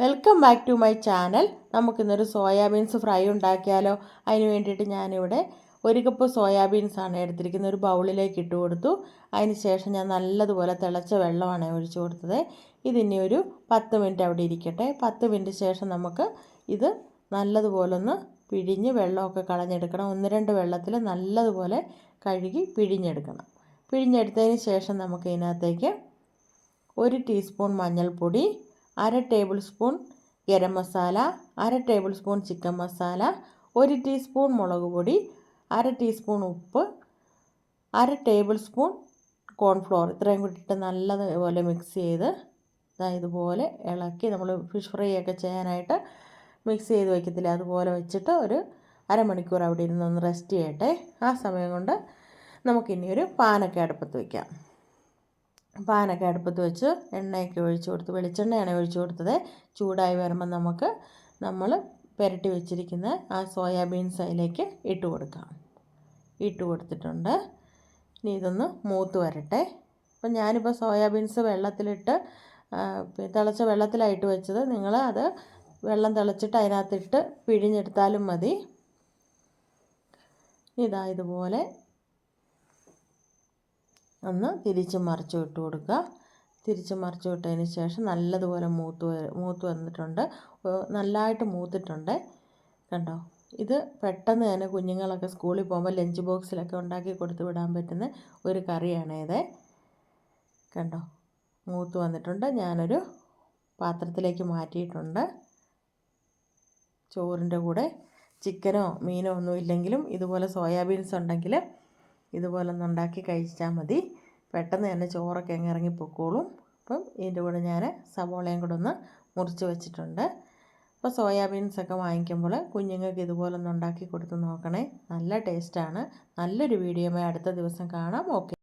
Welcome back to my channel നമുക്കിന്നൊരു soya beans fry ഉണ്ടാക്കിയാലോ? അതിന് വേണ്ടിയിട്ട് ഞാനിവിടെ ഒരു കപ്പ് സോയാബീൻസാണ് എടുത്തിരിക്കുന്നത്. ഒരു ബൗളിലേക്ക് ഇട്ട് കൊടുത്തു. അതിന് ശേഷം ഞാൻ നല്ലതുപോലെ തിളച്ച വെള്ളമാണ് ഒഴിച്ചു കൊടുത്തത്. ഇതിനി ഒരു പത്ത് മിനിറ്റ് അവിടെ ഇരിക്കട്ടെ. പത്ത് മിനിറ്റ് ശേഷം നമുക്ക് ഇത് നല്ലതുപോലെ ഒന്ന് പിഴിഞ്ഞ് വെള്ളമൊക്കെ കളഞ്ഞെടുക്കണം. ഒന്ന് രണ്ട് വെള്ളത്തിൽ നല്ലതുപോലെ കഴുകി പിഴിഞ്ഞെടുക്കണം. പിഴിഞ്ഞെടുത്തതിന് ശേഷം നമുക്ക് ഇതിനകത്തേക്ക് ഒരു ടീസ്പൂൺ മഞ്ഞൾപ്പൊടി അര ടേബിൾ സ്പൂൺ ഗരം മസാല അര ടേബിൾ സ്പൂൺ ചിക്കൻ മസാല ഒരു ടീസ്പൂൺ മുളക് പൊടി അര ടീസ്പൂൺ ഉപ്പ് അര ടേബിൾ സ്പൂൺ കോൺഫ്ലോർ ഇത്രയും കൂട്ടിയിട്ട് നല്ലതുപോലെ മിക്സ് ചെയ്ത് ഇതുപോലെ ഇളക്കി നമ്മൾ ഫിഷ് ഫ്രൈ ഒക്കെ ചെയ്യാനായിട്ട് മിക്സ് ചെയ്ത് വയ്ക്കത്തില്ല അതുപോലെ വെച്ചിട്ട് ഒരു അരമണിക്കൂർ അവിടെ ഇരുന്ന് ഒന്ന് റെസ്റ്റ് ചെയ്യട്ടെ. ആ സമയം കൊണ്ട് നമുക്കിനി ഒരു പാനൊക്കെ അടുപ്പത്ത് വയ്ക്കാം പാനൊക്കെ അടുപ്പത്ത് വെച്ച് എണ്ണയൊക്കെ ഒഴിച്ച് കൊടുത്ത് വെളിച്ചെണ്ണയാണ് ഒഴിച്ച് കൊടുത്തത്. ചൂടായി വരുമ്പോൾ നമുക്ക് നമ്മൾ പുരട്ടി വെച്ചിരിക്കുന്ന ആ സോയാബീൻസ് അതിലേക്ക് ഇട്ട് കൊടുക്കാം. ഇട്ട് കൊടുത്തിട്ടുണ്ട്. ഇനി ഇതൊന്ന് മൂത്ത് വരട്ടെ. അപ്പം ഞാനിപ്പോൾ സോയാബീൻസ് വെള്ളത്തിലിട്ട് തിളച്ച വെള്ളത്തിലായിട്ട് വെച്ചത്. നിങ്ങൾ അത് വെള്ളം തിളച്ചിട്ട് അതിനകത്തിട്ട് പിഴിഞ്ഞെടുത്താലും മതി. ഇതാ ഇതുപോലെ ഒന്ന് തിരിച്ച് മറിച്ച് ഇട്ട് കൊടുക്കുക. തിരിച്ച് മറിച്ച് വിട്ടതിന് ശേഷം നല്ലതുപോലെ മൂത്ത് മൂത്ത് വന്നിട്ടുണ്ട്. നല്ലതായിട്ട് മൂത്തിട്ടുണ്ട്. കണ്ടോ? ഇത് പെട്ടെന്ന് തന്നെ കുഞ്ഞുങ്ങളൊക്കെ സ്കൂളിൽ പോകുമ്പോൾ ലഞ്ച് ബോക്സിലൊക്കെ ഉണ്ടാക്കി കൊടുത്ത് വിടാൻ പറ്റുന്ന ഒരു കറിയാണ് ഇത്. കണ്ടോ? മൂത്ത് വന്നിട്ടുണ്ട്. ഞാനൊരു പാത്രത്തിലേക്ക് മാറ്റിയിട്ടുണ്ട്. ചോറിന്റെ കൂടെ ചിക്കനോ മീനോ ഒന്നും ഇല്ലെങ്കിലും ഇതുപോലെ സോയാബീൻസ് ഉണ്ടെങ്കിൽ ഇതുപോലെ ഒന്ന് ഉണ്ടാക്കി കഴിച്ചാൽ മതി. പെട്ടെന്ന് തന്നെ ചോറൊക്കെ അങ്ങ് ഇറങ്ങിപ്പോക്കോളും അപ്പം ഇതിന്റെ കൂടെ ഞാൻ സവോളയും കൂടെ ഒന്ന് മുറിച്ച് വെച്ചിട്ടുണ്ട്. അപ്പോൾ സോയാബീൻസൊക്കെ വാങ്ങിക്കുമ്പോൾ കുഞ്ഞുങ്ങൾക്ക് ഇതുപോലെ ഒന്ന് ഉണ്ടാക്കി കൊടുത്ത് നോക്കണേ. നല്ല ടേസ്റ്റാണ്. നല്ലൊരു വീഡിയോമായി അടുത്ത ദിവസം കാണാം. ഓക്കെ.